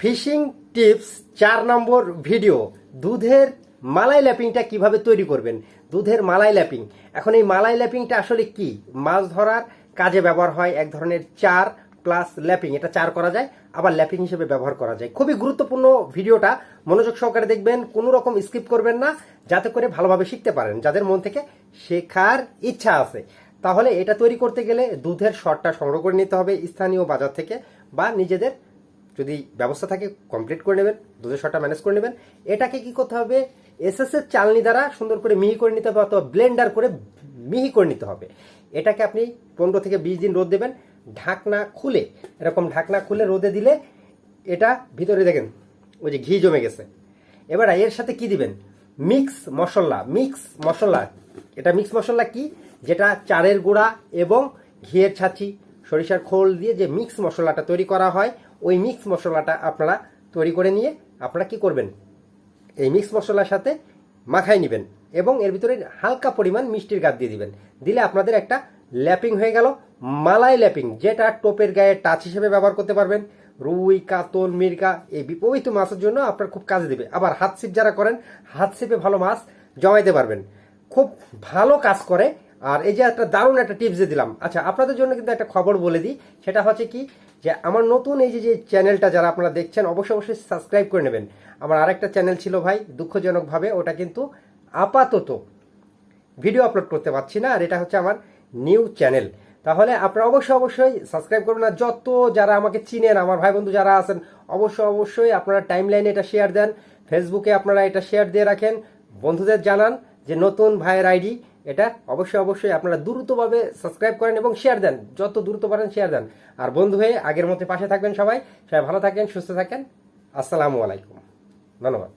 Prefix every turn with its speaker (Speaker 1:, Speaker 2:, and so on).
Speaker 1: Fishing tips চার নম্বর video. দুধের মালাই ল্যাপিংটা কীভাবে তৈরি করবেন? দুধের মালাই ল্যাপিং। এখন এই মালাই ল্যাপিংটা আসলে কি? মাছ ধরার কাজে ব্যবহার হয় এক ধরনের চার প্লাস ল্যাপিং। এটা চার করা যায়, আবার ল্যাপিং হিসেবে ব্যবহার করা যায়। খুবই গুরুত্বপূর্ণ ভিডিওটা। মনোযোগ সহকারে দেখবেন, কোনো রকম স্কিপ করবেন না, যাতে করে ভালোভাবে শিখতে পারেন, যাদের মন থেকে শেখার ইচ্ছা আছে। তাহলে এটা তৈরি করতে গেলে দুধের শটটা সংগ্রহ করে নিতে হবে স্থানীয় বাজার থেকে বা নিজেদের যদি ব্যবস্থা থাকে কমপ্লিট করে নেবেন দুধের শটটা ম্যানেজ করে নেবেন। এটাকে কি করতে হবে? এসএস এর চালনি দ্বারা সুন্দর করে মিহি করে নিতে হবে অথবা ব্লেন্ডার করে মিহি করে নিতে হবে। এটাকে আপনি পনেরো থেকে বিশ দিন রোদ দেবেন। ঢাকনা খুলে, এরকম ঢাকনা খুলে রোদে দিলে এটা ভিতরে দেখেন, ওই যে ঘি জমে গেছে। এবার এর সাথে কি দিবেন? মিক্স মশলা মিক্স মশলা। এটা মিক্স মশলা কি? যেটা চারের গুঁড়া এবং ঘিয়ের ছাঁচি, সরিষার খোল দিয়ে যে মিক্স মশলাটা তৈরি করা হয় ওই মিক্স মশলাটা আপনারা তৈরি করে নিয়ে আপনারা কি করবেন? এই মিক্স মশলার সাথে মাখায় নেবেন এবং এর ভিতরে হালকা পরিমাণ মিষ্টির গাদ দিয়ে দিবেন। দিলে আপনাদের একটা ল্যাপিং হয়ে গেল, মালাই ল্যাপিং, যেটা টোপের গায়ে টাচ হিসেবে ব্যবহার করতে পারবেন। রুই, কাতল, মির্গা, এই বিপরীত মাছের জন্য আপনার খুব কাজে দেবে। আবার হাত সিপ যারা করেন, হাত সিপে ভালো মাছ জমাইতে পারবেন। খুব ভালো কাজ করে আর এই যে একটা দারুণ একটা টিপস দিয়ে দিলাম। আচ্ছা আপনাদের জন্য কিন্তু একটা খবর বলে দিই। সেটা হচ্ছে কি, যে আমার নতুন এই যে যে চ্যানেলটা যারা আপনারা দেখছেন, অবশ্যই অবশ্যই সাবস্ক্রাইব করে নেবেন। আমার আরেকটা চ্যানেল ছিল ভাই, দুঃখজনকভাবে, ওটা কিন্তু আপাতত ভিডিও আপলোড করতে পারছি না, আর এটা হচ্ছে আমার নিউ চ্যানেল তাহলে আপনারা অবশ্যই অবশ্যই সাবস্ক্রাইব করবেন, আর যত যারা আমাকে চিনেন, আমার ভাই বন্ধু যারা আছেন, অবশ্যই অবশ্যই আপনারা টাইম লাইনে এটা শেয়ার দেন। ফেসবুকে আপনারা এটা শেয়ার দিয়ে রাখেন। বন্ধুদের জানান যে নতুন ভাইয়ের আইডি এটা অবশ্যই অবশ্যই আপনারা দ্রুতভাবে সাবস্ক্রাইব করেন এবং শেয়ার দেন। যত দ্রুত পারেন শেয়ার দেন। আর বন্ধু হয়ে আগের মতো পাশে থাকবেন সবাই। সবাই ভালো থাকেন, সুস্থ থাকেন। আসসালামু আলাইকুম। ধন্যবাদ।